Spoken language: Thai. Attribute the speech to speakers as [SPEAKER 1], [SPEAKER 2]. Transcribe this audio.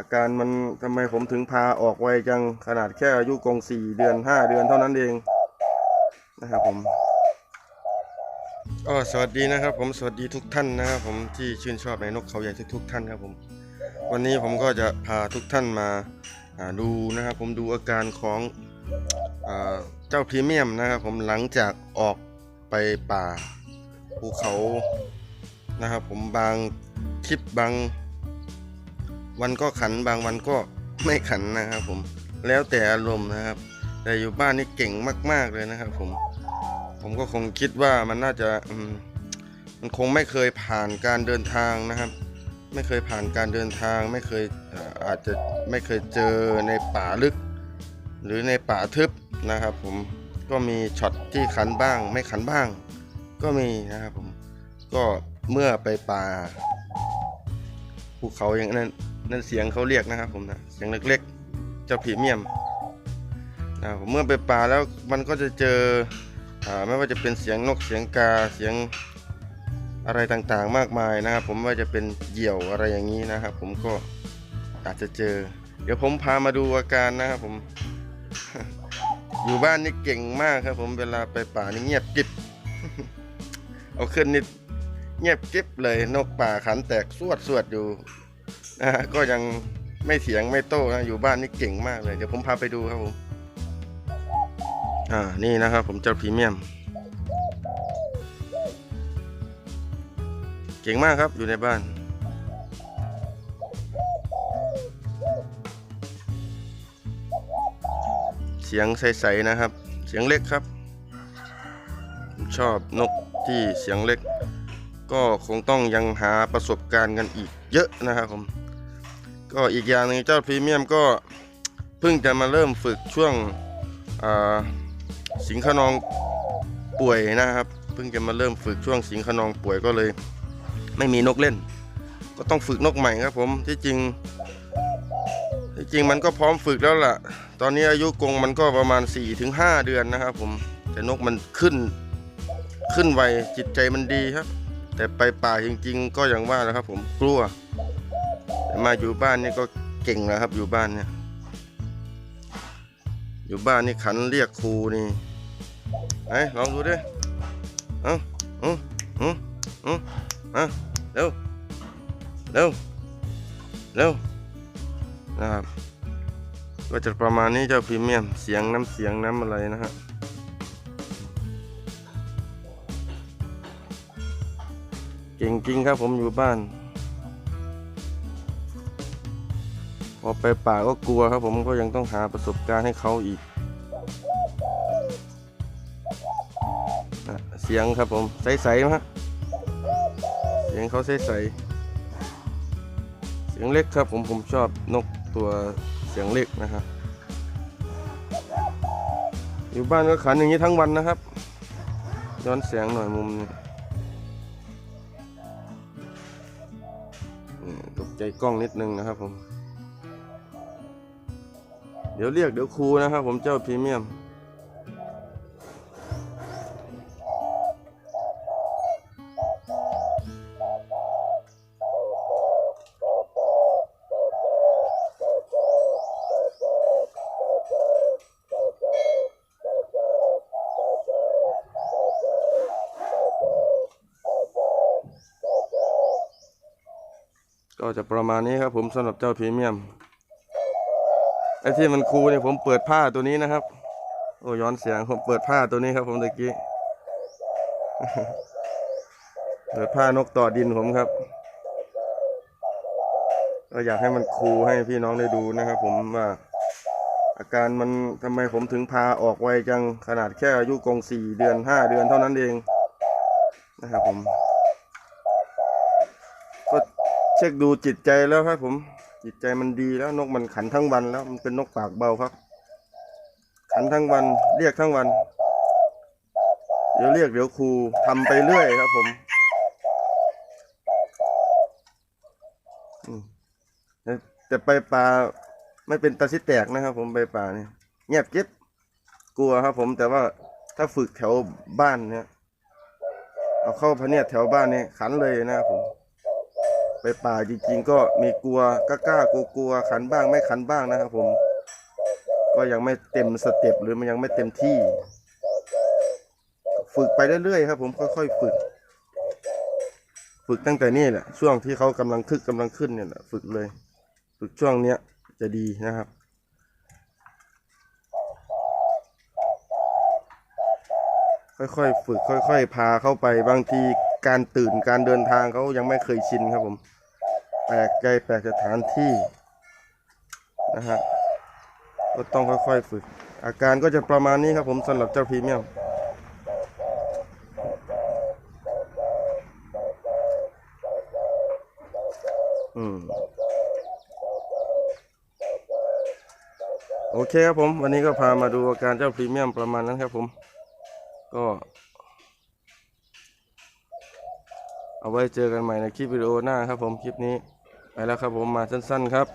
[SPEAKER 1] อาการมันทำไมผมถึงพาออกไวจังขนาดแค่อายุกงสี่เดือนห้าเดือนเท่านั้นเองนะครับผมก็สวัสดีนะครับ ผมสวัสดีทุกท่านนะครับผมที่ชื่นชอบในนกเขาใหญ่ทุกๆท่านครับผม วันนี้ผมก็จะพาทุกท่านมาดูนะครับ ผมดูอาการของอเจ้าพรีเมียมนะครับผมหลังจากออกไปป่าภูเขานะครับผมบางคลิปบาง วันก็ขันบางวันก็ไม่ขันนะครับ ผมแล้วแต่อารมณ์นะครับ แต่อยู่บ้านนี่เก่งมาก ๆเลยนะครับ ผม ผมก็คงคิดว่ามันน่าจะมมันคงไม่เคยผ่านการเดินทางนะครับ ไม่เคยผ่านการเดินทาง ไม่เคยอาจจะไม่เคยเจอในป่าลึก หรือในป่าทึบนะครับ ผมก็มีช็อตที่ขันบ้าง ไม่ขันบ้าง ก็มีนะครับผมก็เมื่อไปป่าภูเขาอย่างนั้น นั่นเสียงเขาเรียกนะครับผมนะเสียงเล็กๆเจ้าพรีเมียมนะผมเมื่อไปป่าแล้วมันก็จะเจออไม่ว่าจะเป็นเสียงนกเสียงกาเสียงอะไรต่างๆมากมายนะครับ ผมว่าจะเป็นเหยี่ยวอะไรอย่างนี้นะครับ ผมก็อาจจะเจอ เดี๋ยวผมพามาดูอาการนะครับผมอยู่บ้านนี่เก่งมากครับ ผมเวลาไปป่านี่เงียบกริบเอาขึ้นนิดเงียบกริบเลยนกป่าขันแตกสวดสวดอยู่ นะฮะก็ยังไม่เถียงไม่โต้นะอยู่บ้านนี่เก่งมากเลย เดี๋ยวผมพาไปดูครับผม อ่านี่นะครับ ผมเจ้าพรีเมียม เก่งมากครับอยู่ในบ้าน เสียงใสๆนะครับ เสียงเล็กครับผมชอบนกที่เสียงเล็ก ก็คงต้องยังหาประสบการณ์กันอีกเยอะนะครับผม ก็อีกอย่างหนึ่งเจ้าพรีเมียมก็เพิ่งจะมาเริ่มฝึกช่วงสิงขนองป่วยนะครับ เพิ่งจะมาเริ่มฝึกช่วงสิงขนองป่วยก็เลย ไม่มีนกเล่น ก็ต้องฝึกนกใหม่ครับผมที่จริงที่จริงมันก็พร้อมฝึกแล้วล่ะ ตอนนี้อายุกงมันก็ประมาณ 4-5 เดือนนะครับผมแต่นกมันขึ้นขึ้นไวจิตใจมันดีครับ แต่ไปป่าจริง ๆ ก็อย่างว่านะครับ ผมกลัว มาอยู่บ้านนี่ก็เก่งแล้วครับ อยู่บ้านเนี่ย อยู่บ้านนี่ขันเรียกครูนี่ไอ้ลองดูดิเอ้าเอ้าเอ้าเอ้าอะเร็วเร็วเร็วนะครับก็จะประมาณนี้เจ้าพรีเมียมเสียงน้ำเสียงน้ำอะไรนะฮะเก่งจริงครับผมอยู่บ้าน พอไปป่าก็กลัวครับ ผมก็ยังต้องหาประสบการณ์ให้เขาอีกอะเสียงครับผมใสๆนะฮะเสียงเขาใสๆเสียงเล็กครับผมผมชอบนกตัวเสียงเล็กนะครับอยู่บ้านก็ขันอย่างนี้ทั้งวันนะครับ ย้อนแสงหน่อยมุมนี้ตกใจกล้องนิดนึงนะครับผม เดี๋ยวเรียกเดี๋ยวครูนะครับผมเจ้าพรีเมียม ก็จะประมาณนี้ครับผมสำหรับเจ้าพรีเมียม ไอ้ที่มันคูเนี่ยผมเปิดผ้าตัวนี้นะครับ โอ้ย้อนเสียงผมเปิดผ้าตัวนี้ครับ ผมตะกี้ เปิดผ้านกต่อดินผมครับก็อยากให้มันคูให้พี่น้องได้ดูนะครับ ผมว่าอาการมันทำไมผมถึงพาออกไวจังขนาดแค่อายุกงสี่เดือนห้าเดือนเท่านั้นเองนะครับผม ก็เช็คดูจิตใจแล้วครับผม จิตใจมันดีแล้วนกมันขันทั้งวันแล้ว มันเป็นนกปากเบาครับ ขันทั้งวันเรียกทั้งวัน เดี๋ยวเรียกเดี๋ยวครูทำไปเรื่อยครับผมแต่ไปป่าไม่เป็นตาซิแตกนะครับ ผมไปป่าเนี่ยเงียบเกิ๊บกลัวครับ ผมแต่ว่าถ้าฝึกแถวบ้านเนี่ยเอาเข้าพะเนียดแถวบ้านเนี่ยขันเลยนะครับผม ไปป่าจริง ๆ ก็มีกลัวกล้าๆกลัวๆขันบ้างไม่ขันบ้างนะครับผม ก็ยังไม่เต็มสเต็ปหรือมันยังไม่เต็มที่ ฝึกไปเรื่อยๆครับผมค่อยๆฝึก ฝึกตั้งแต่นี่แหละช่วงที่เขากำลังคึกกำลังขึ้นเนี่ยแหละฝึกเลย ฝึกช่วงเนี้ยจะดีนะครับค่อยๆ ฝึกค่อย ๆ พาเข้าไปบางที การตื่นการเดินทางเขายังไม่เคยชินครับผม แปลกใจแปลกสถานที่นะฮะก็ต้องค่อยๆฝึก อาการก็จะประมาณนี้ครับผมสำหรับเจ้าพรีเมียมอืมโอเคครับผม วันนี้ก็พามาดูอาการเจ้าพรีเมียมประมาณนั้นครับผม ก็ เอาไว้เจอกันใหม่ในคลิปวิดีโอหน้าครับผมคลิปนี้ไปแล้วครับผมมาสั้น ๆ ครับ